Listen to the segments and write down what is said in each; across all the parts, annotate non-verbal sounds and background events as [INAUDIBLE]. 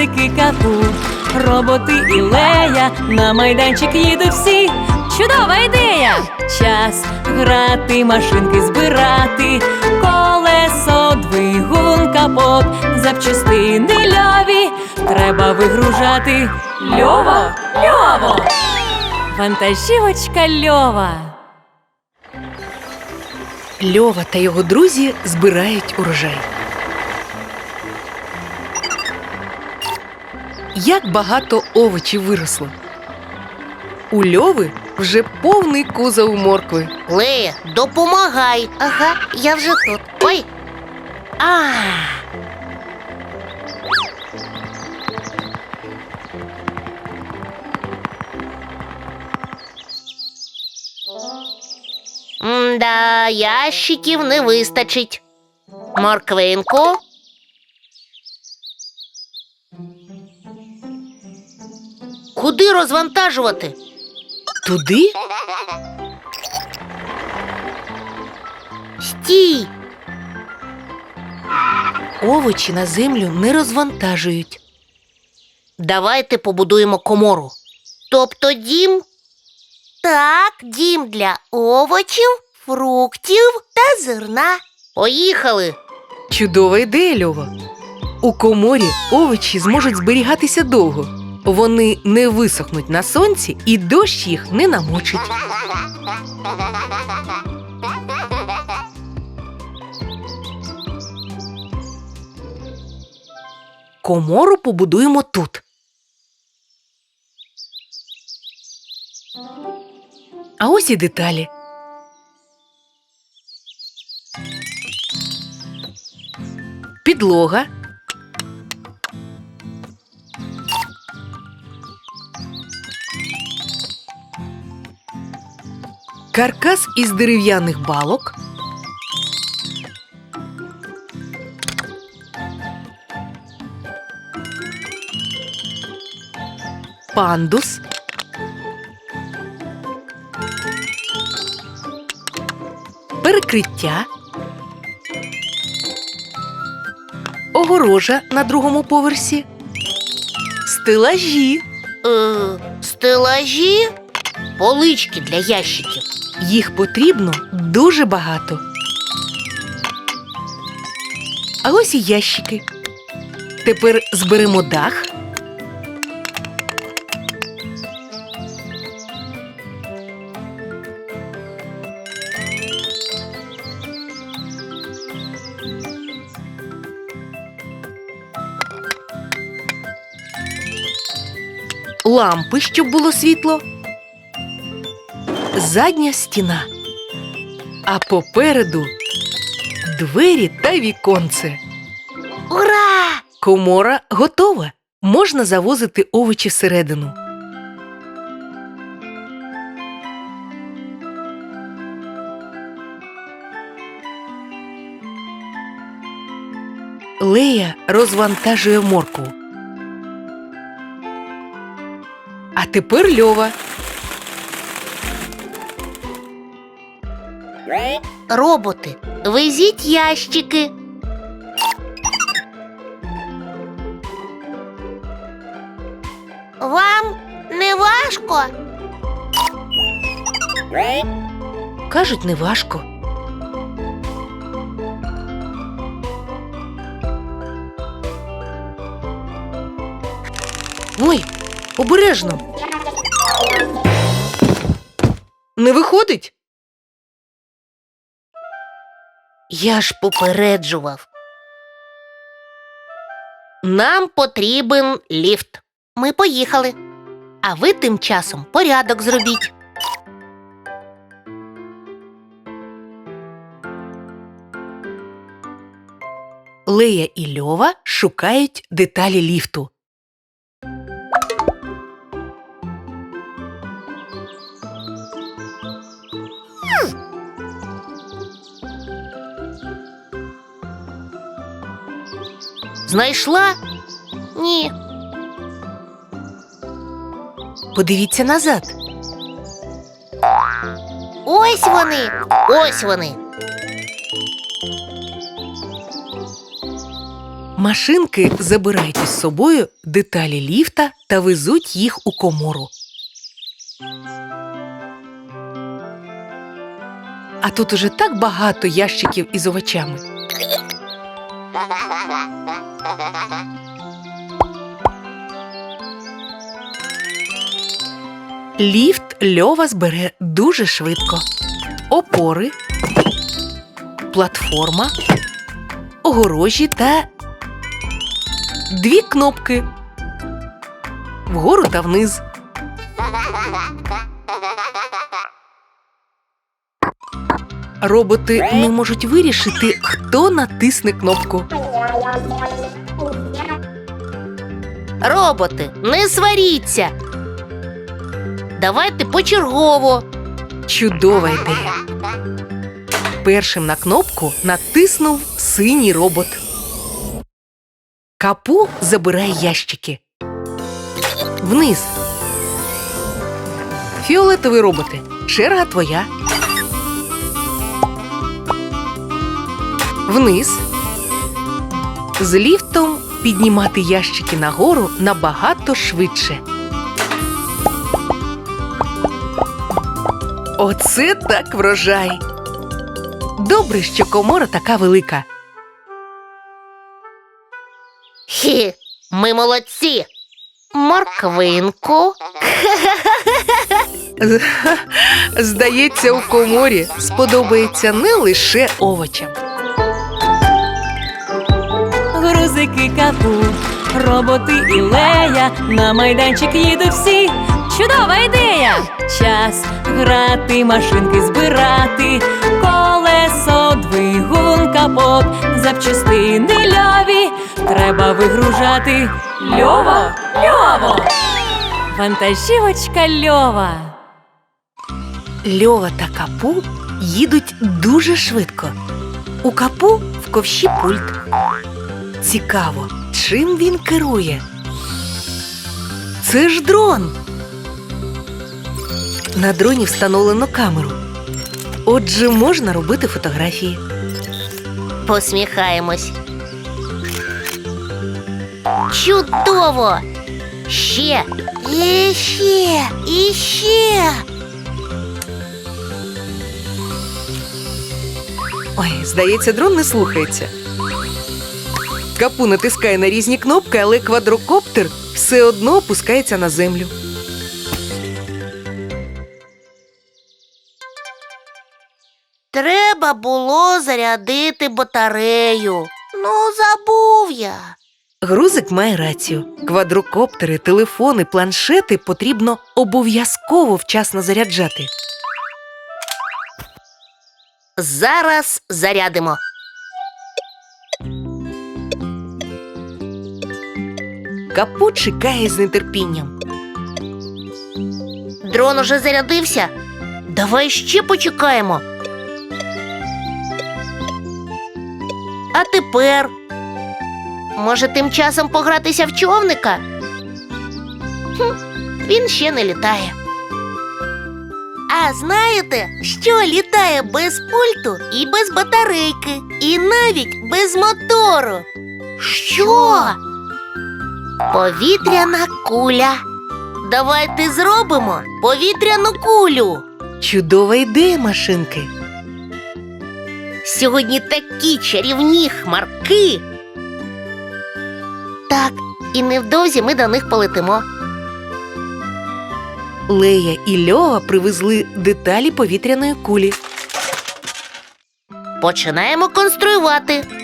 песики капу, роботи і лея, на майданчик їдуть всі. Чудова ідея! Час грати, машинки збирати, колесо, двигун, капот, запчастини льові треба вигружати. Льово, льово! Вантажівочка льова. Льова та його друзі збирають урожай. Як багато овочів виросло. У льови вже повний кузов моркви. Лея, допомагай. Ага, я вже тут. Ой. А. Да, ящиків не вистачить. Морквинку. Куди розвантажувати? Туди Стій! овочі на землю не розвантажують. Давайте побудуємо комору. Тобто дім? Так, дім для овочів, фруктів та зерна. Поїхали. Чудова ідея, Льова. У коморі овочі зможуть зберігатися довго. Вони не висохнуть на сонці і дощ їх не намочить. Комору побудуємо тут. А ось і деталі. Підлога. Каркас із дерев'яних балок. Пандус. Перекриття. Огорожа на другому поверсі. Стелажі. Е, стелажі, полички для ящиків. Їх потрібно дуже багато. А ось і ящики. Тепер зберемо дах. Лампи, щоб було світло. Задня стіна. А попереду двері та віконце. Ура! Комора готова. Можна завозити овочі всередину. Лея розвантажує моркву. А тепер льова. Роботи, везіть ящики. Вам не важко? Кажуть, неважко. Ой, обережно. Не виходить? Я ж попереджував. Нам потрібен ліфт. Ми поїхали. А ви тим часом порядок зробіть. Лея і Льова шукають деталі ліфту. Знайшла? Ні. Подивіться назад. Ось вони. Ось вони. Машинки забирають із собою деталі ліфта та везуть їх у комору. А тут уже так багато ящиків із овочами. Ліфт льова збере дуже швидко. Опори, платформа, огорожі та дві кнопки вгору та вниз. Роботи не можуть вирішити, хто натисне кнопку. Роботи, не сваріться. Давайте почергово. Чудова ідея. Першим на кнопку натиснув синій робот. Капу забирає ящики. Вниз. Фіолетові роботи. Черга твоя. Вниз. З ліфтом піднімати ящики нагору набагато швидше. Оце так врожай. Добре, що комора така велика. Хі, ми молодці. Морквинку. Здається, у коморі сподобається не лише овочам. Грузики капу, роботи і лея, на майданчик їдуть всі. Чудова ідея! Час грати, машинки збирати, колесо, двигун, капот, запчастини льові. Треба вигружати. Льово, льово! Вантажівочка льова. Льова та капу їдуть дуже швидко. У капу в ковші пульт. Цікаво, чим він керує. Це ж дрон. На дроні встановлено камеру. Отже, можна робити фотографії. Посміхаємось. Чудово! Ще, і ще, і ще. Ой, здається, дрон не слухається. Капу натискає на різні кнопки, але квадрокоптер все одно опускається на землю. Треба було зарядити батарею. Ну, забув я. Грузик має рацію. Квадрокоптери, телефони, планшети потрібно обов'язково вчасно заряджати. Зараз зарядимо. Капу чекає з нетерпінням. Дрон уже зарядився. Давай ще почекаємо. А тепер. Може, тим часом погратися в човника? Хм, він ще не літає. А знаєте, що літає без пульту і без батарейки, і навіть без мотору? Що? Повітряна куля. Давайте зробимо повітряну кулю. Чудова ідея машинки. Сьогодні такі чарівні хмарки. Так, і невдовзі ми до них полетимо. Лея і Льова привезли деталі повітряної кулі. Починаємо конструювати.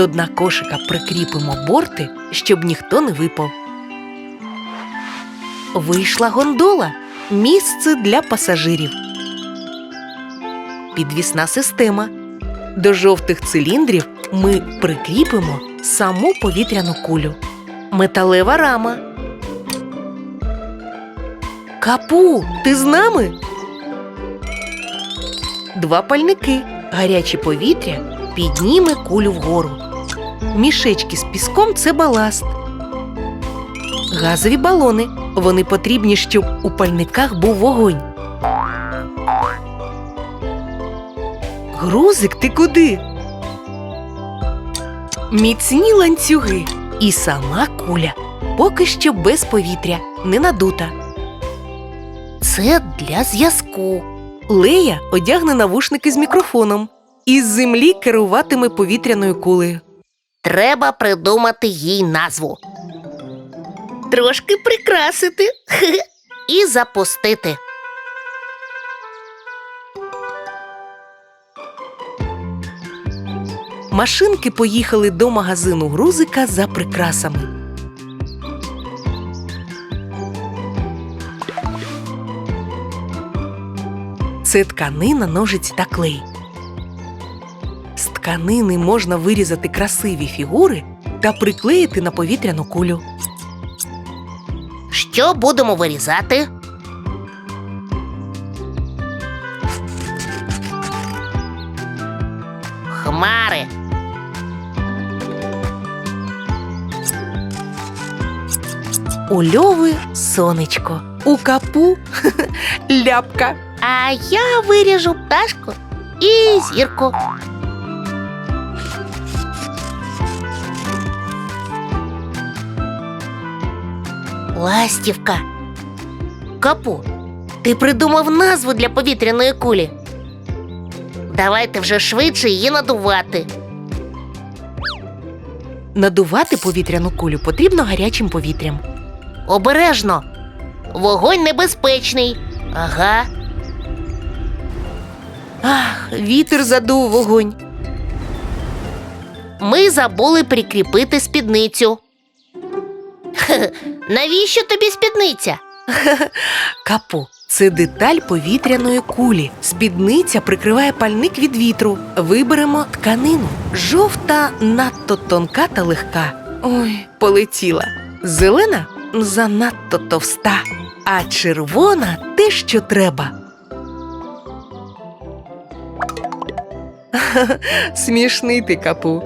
До дна кошика прикріпимо борти, щоб ніхто не випав. Вийшла гондола місце для пасажирів. Підвісна система. До жовтих циліндрів ми прикріпимо саму повітряну кулю. Металева рама. Капу, ти з нами? Два пальники. Гаряче повітря підніме кулю вгору. Мішечки з піском це баласт. Газові балони. Вони потрібні, щоб у пальниках був вогонь. Грузик, ти куди? Міцні ланцюги і сама куля поки що без повітря, не надута. Це для зв'язку. Лея одягне навушники з мікрофоном. Із землі керуватиме повітряною кулею. Треба придумати їй назву. Трошки прикрасити [LAUGHS] і запустити. Машинки поїхали до магазину грузика за прикрасами. Це тканина, ножиць та клей. Тканини можна вирізати красиві фігури та приклеїти на повітряну кулю. Що будемо вирізати? Хмари. У льови сонечко, у капу [LAUGHS] ляпка. А я виріжу пташку і зірку. Ластівка. Капу, ти придумав назву для повітряної кулі. Давайте вже швидше її надувати. Надувати повітряну кулю потрібно гарячим повітрям. Обережно. Вогонь небезпечний. Ага. Ах, вітер задув вогонь. Ми забули прикріпити спідницю. [LAUGHS] Навіщо тобі спідниця? [LAUGHS] Капу це деталь повітряної кулі. Спідниця прикриває пальник від вітру. Виберемо тканину. Жовта надто тонка та легка. Ой, полетіла. Зелена занадто товста, а червона те, що треба. [LAUGHS] Смішний ти капу.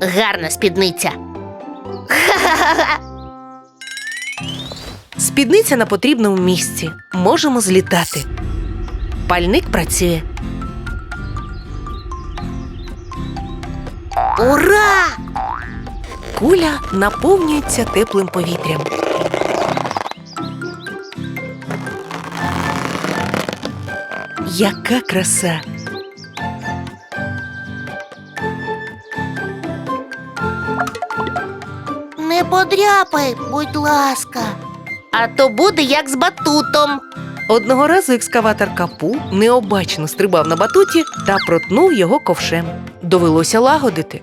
Гарна спідниця. Спідниця на потрібному місці. Можемо злітати. Пальник працює. Ура! Куля наповнюється теплим повітрям. Яка краса! Не подряпай, будь ласка. А то буде як з батутом. Одного разу екскаватор капу необачно стрибав на батуті та протнув його ковшем. Довелося лагодити.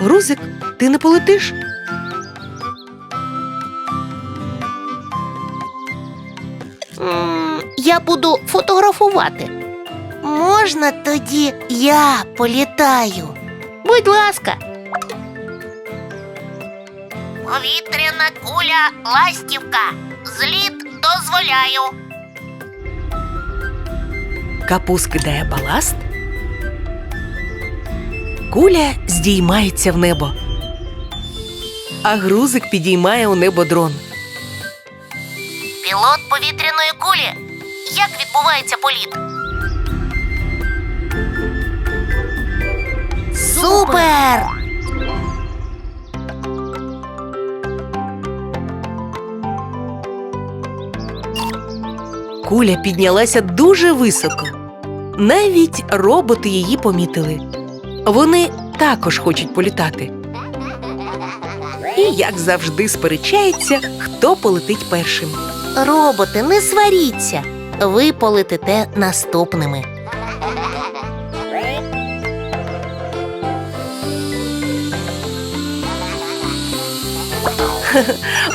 Грузик, ти не полетиш? М, Я буду фотографувати. Можна тоді я політаю. Будь ласка. Повітряна куля ластівка. Зліт дозволяю. Капу скидає баласт. Куля здіймається в небо. А грузик підіймає у небо дрон. Пілот повітряної кулі. Як відбувається політ? Супер! Куля піднялася дуже високо. Навіть роботи її помітили. Вони також хочуть політати. І, як завжди, сперечаються, хто полетить першим. Роботи, не сваріться. Ви полетите наступними.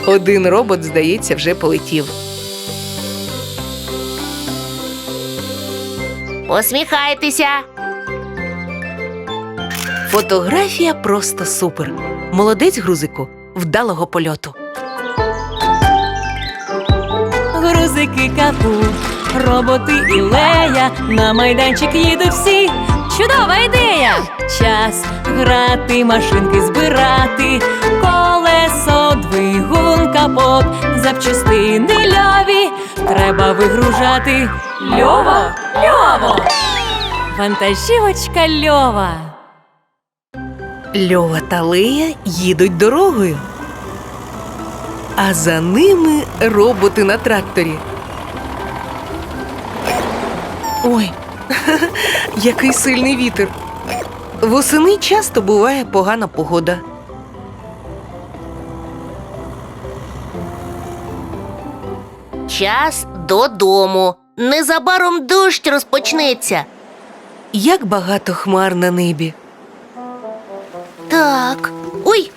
Один робот, здається, вже полетів. Посміхайтеся. Фотографія просто супер. Молодець грузику, вдалого польоту. Грузики капу, роботи і лея, на майданчик їдуть всі. Чудова ідея! Час грати, машинки збирати, колесо, двигун, капот, запчастини льові. Треба вигружати. Льово, льово! Вантажівочка льова. Льова та Лея їдуть дорогою. А за ними роботи на тракторі. Ой, [LAUGHS] який сильний вітер. Восени часто буває погана погода. Час додому. Незабаром дощ розпочнеться. Як багато хмар на небі. Так. Ой.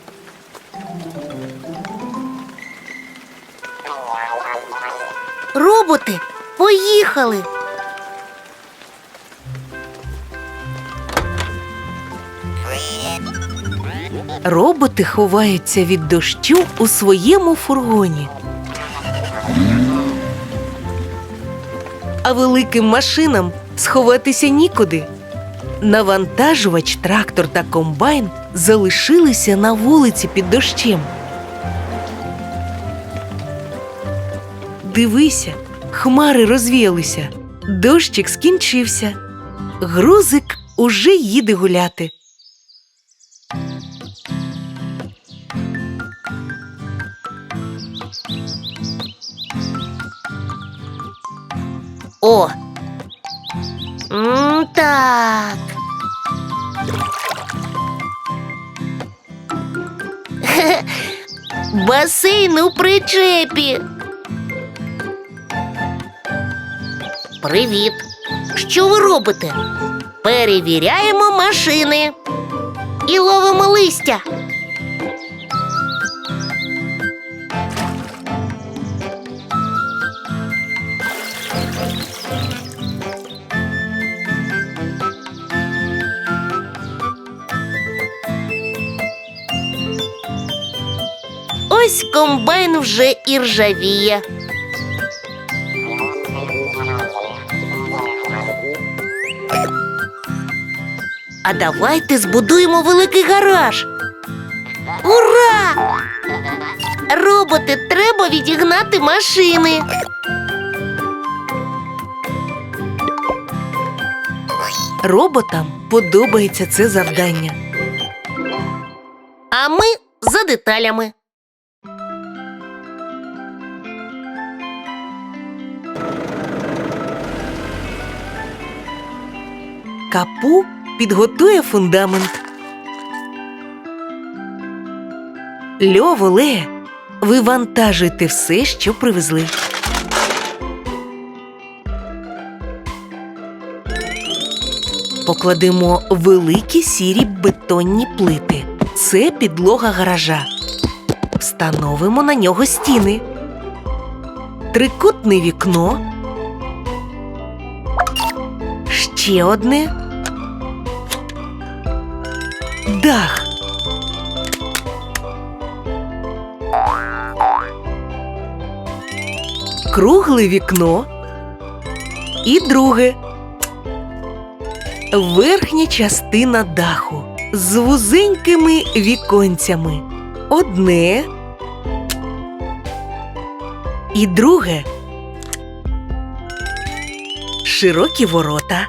Роботи, поїхали. Роботи ховаються від дощу у своєму фургоні. А великим машинам сховатися нікуди. Навантажувач, трактор та комбайн залишилися на вулиці під дощем. Дивися, хмари розвіялися, дощик скінчився. Грузик уже їде гуляти. О. М, так. [LAUGHS] Басейн у причепі. Привіт. Що ви робите? Перевіряємо машини і ловимо листя. Ось комбайн вже і ржавіє. А давайте збудуємо великий гараж. Ура! Роботи, треба відігнати машини. Роботам подобається це завдання. А ми за деталями. Капу підготує фундамент. Льово, Лея, вивантажуйте все, що привезли. Покладемо великі сірі бетонні плити. Це підлога гаража. Встановимо на нього стіни. Трикутне вікно. Ще одне. Дах. Кругле вікно. І друге. Верхня частина даху з вузенькими віконцями. Одне. І друге. Широкі ворота.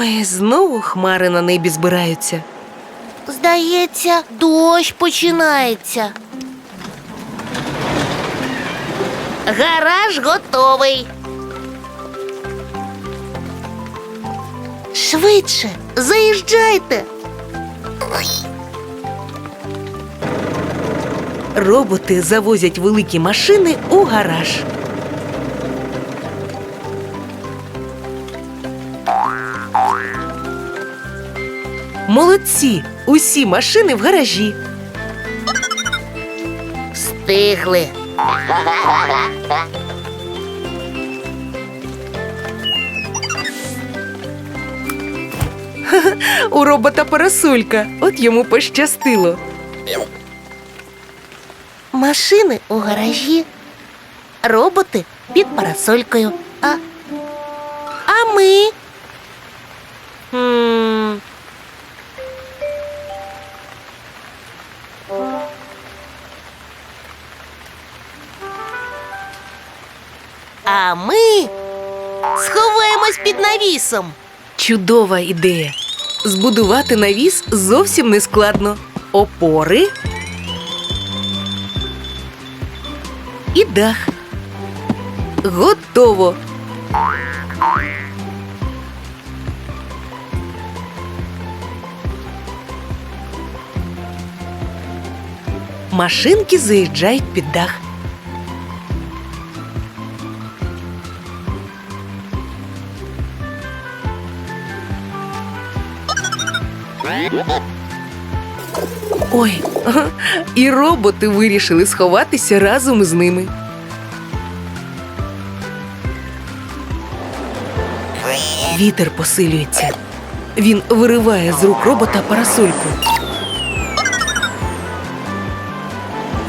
Ой, знову хмари на небі збираються. Здається, дощ починається. Гараж готовий. Швидше, заїжджайте. Роботи завозять великі машини у гараж. Молодці! Усі машини в гаражі. Встигли. [LAUGHS] У робота парасолька. От йому пощастило. Машини у гаражі, роботи під парасолькою. А, а ми. Хм. Під навісом. Чудова ідея. Збудувати навіс зовсім не складно. Опори і дах. Готово. Машинки заїжджають під дах. Ой, і роботи вирішили сховатися разом із ними. Вітер посилюється. Він вириває з рук робота парасольку.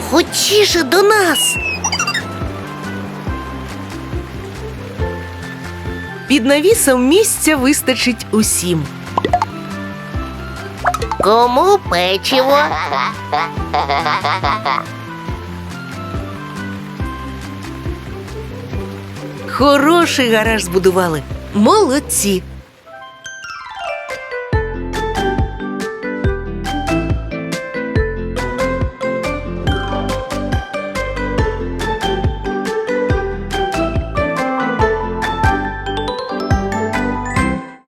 Хочіше до нас. Під навісом місця вистачить усім. Кому печиво? Хороший гараж збудували. Молодці.